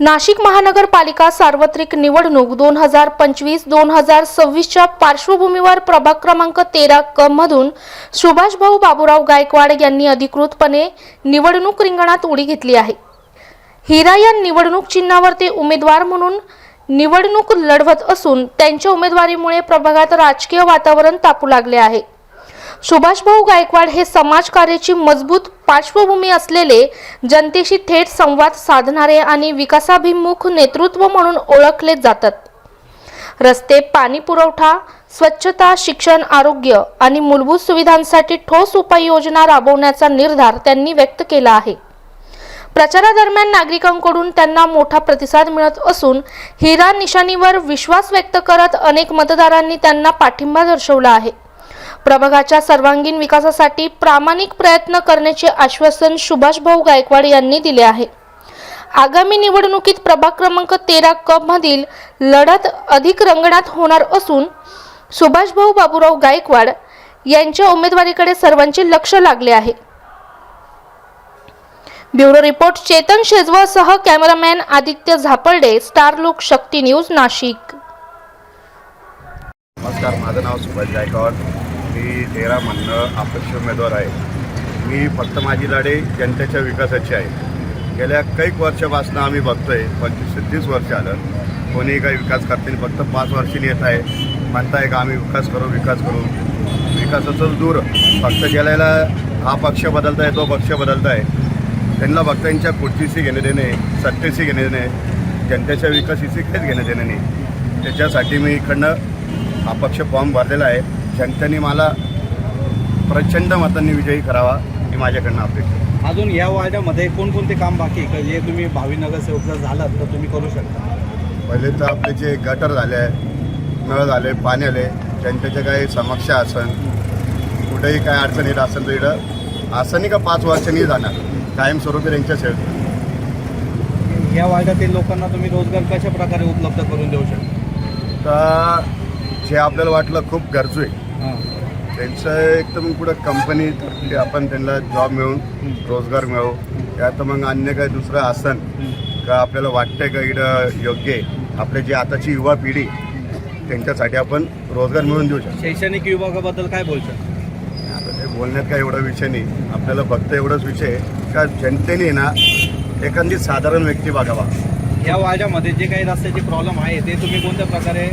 नाशिक महानगरपालिका सार्वत्रिक निवडणूक दोन हजार पंचवीस दोन हजार सव्वीसच्या पार्श्वभूमीवर प्रभाग क्रमांक तेरा क मधून सुभाषभाऊ बाबूराव गायकवाड यांनी अधिकृतपणे निवडणूक रिंगणात उडी घेतली आहे. हिरा या निवडणूक चिन्हावर ते उमेदवार म्हणून निवडणूक लढवत असून त्यांच्या उमेदवारीमुळे प्रभागात राजकीय वातावरण तापू लागले आहे. सुभाषभाऊ गायकवाड हे समाजकार्याची मजबूत पार्श्वभूमी असलेले जनतेशी थेट संवाद साधणारे आणि विकासाभिमुख नेतृत्व म्हणून ओळखले जातात. रस्ते पाणी पुरवठा स्वच्छता शिक्षण आरोग्य आणि मूलभूत सुविधांसाठी ठोस उपाययोजना राबवण्याचा निर्धार त्यांनी व्यक्त केला आहे. प्रचारादरम्यान नागरिकांकडून त्यांना मोठा प्रतिसाद मिळत असून हिरा निशाणीवर विश्वास व्यक्त करत अनेक मतदारांनी त्यांना पाठिंबा दर्शवला आहे. प्रभागाच्या सर्वांगीण विकासासाठी प्रामाणिक प्रयत्न करण्याचे आश्वासन सुभाषभाऊ गायकवाड यांनी दिले आहे. आगामी निवडणुकीत प्रभाग क्रमांक तेरा कपमधील मधील लढत अधिक रंगणात होणार असून सुभाषभाऊ बाबूराव गायकवाड यांच्या उमेदवारीकडे सर्वांचे लक्ष लागले आहे. Bureau report Chetan शेजवळसह cameraman Aditya Zaparde star Lok Shakti news Nashik. नमस्कार माझं नाव सुभाष गायकवाड. मी तेरा म्हणणं अपक्ष उमेदवार आहे. मी फक्त माझी लढाई जनतेच्या विकासाची आहे. गेल्या कैक वर्षापासून आम्ही बघतोय पंचवीस ते तीस वर्ष आलं कोणी काही विकास करतील फक्त पाच वर्षांनी येत आहे. म्हणताय का आम्ही विकास करू विकास करू. विकासाचं दूर. फक्त गेल्याला हा पक्ष बदलताय तो पक्ष बदलताय त्यांना फक्त खुर्चीशी घेणे देणे सत्तेशी घेणे देणे जनतेच्या विकासाशी काहीच घेणे देणे नाही. त्याच्यासाठी मी इकडनं हा पक्ष फॉर्म भरलेला आहे. जनतेने मला प्रचंड मतांनी विजयी करावा ही माझ्याकडनं अपेक्षा. अजून या वार्डामध्ये कोणकोणते काम बाकी आहे का जे तुम्ही भावी नगरसेवक जर झालात तर तुम्ही करू शकता पहिले तर आपले जे गटर झाले नळ झाले पाणी आले जनतेच्या काही समस्या असन कुठेही काय अडचण येत असेल तर इकडं असं नाही का पाच वर्षांनी जाणार कायमस्वरूपी त्यांच्या सेवेत या वार्डातील लोकांना तुम्ही रोजगार कशा प्रकारे उपलब्ध करून देऊ शकता तर जे आपल्याला वाटलं खूप गरजू आहे. त्यांचं एकदम कुठं कंपनीत आपण त्यांना जॉब मिळून रोजगार मिळवू. या तर मग अन्य काही दुसरं आसन का आपल्याला वाटतंय का इकडं योग्य आहे? आपले जे आताची युवा पिढी त्यांच्यासाठी आपण रोजगार मिळवून देऊ शकतो. शैक्षणिक विभागाबद्दल काय बोलशाल आता ते बोलण्यात काय एवढा विषय नाही. आपल्याला फक्त एवढाच विषय आहे का जनतेने ना एखादी साधारण व्यक्ती बघावा. या वार्डामध्ये जे काही रस्त्याचे प्रॉब्लेम आहे ते तुम्ही कोणत्या प्रकारे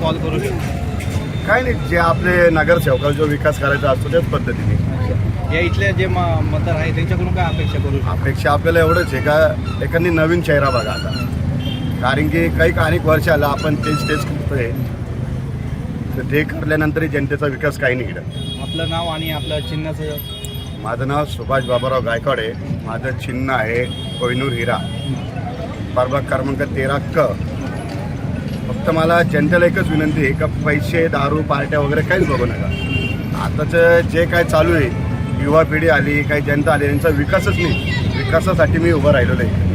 सॉल्व्ह करू शकता? काय नाही जे आपले नगरसेवकाचा जो विकास करायचा असतो त्याच पद्धतीने. या इथले जे म- मतदार आहे त्यांच्याकडून काय अपेक्षा करू शकता? अपेक्षा आपल्याला एवढंच आहे का एखादी नवीन चेहरा बघा आता. कारण की काही अनेक वर्ष आलं आपण तेच तेच करतोय. तर ते करल्यानंतरही जनतेचा विकास काही नाही इकडं. आपलं नाव आणि आपलं चिन्हाचं माझं नाव सुभाष बाबाराव गायकवाड आहे. माझं चिन्ह आहे कोयनूर हिरा. प्रभाग क्रमांक तेरा क. फक्त मला जनतेला एकच विनंती आहे का पैसे दारू पार्ट्या वगैरे काहीच बघू नका. आताचं जे काय चालू आहे युवा पिढी आली काही जनता आली यांचा विकासच नाही. विकासासाठी मी उभं राहिलेलो आहे.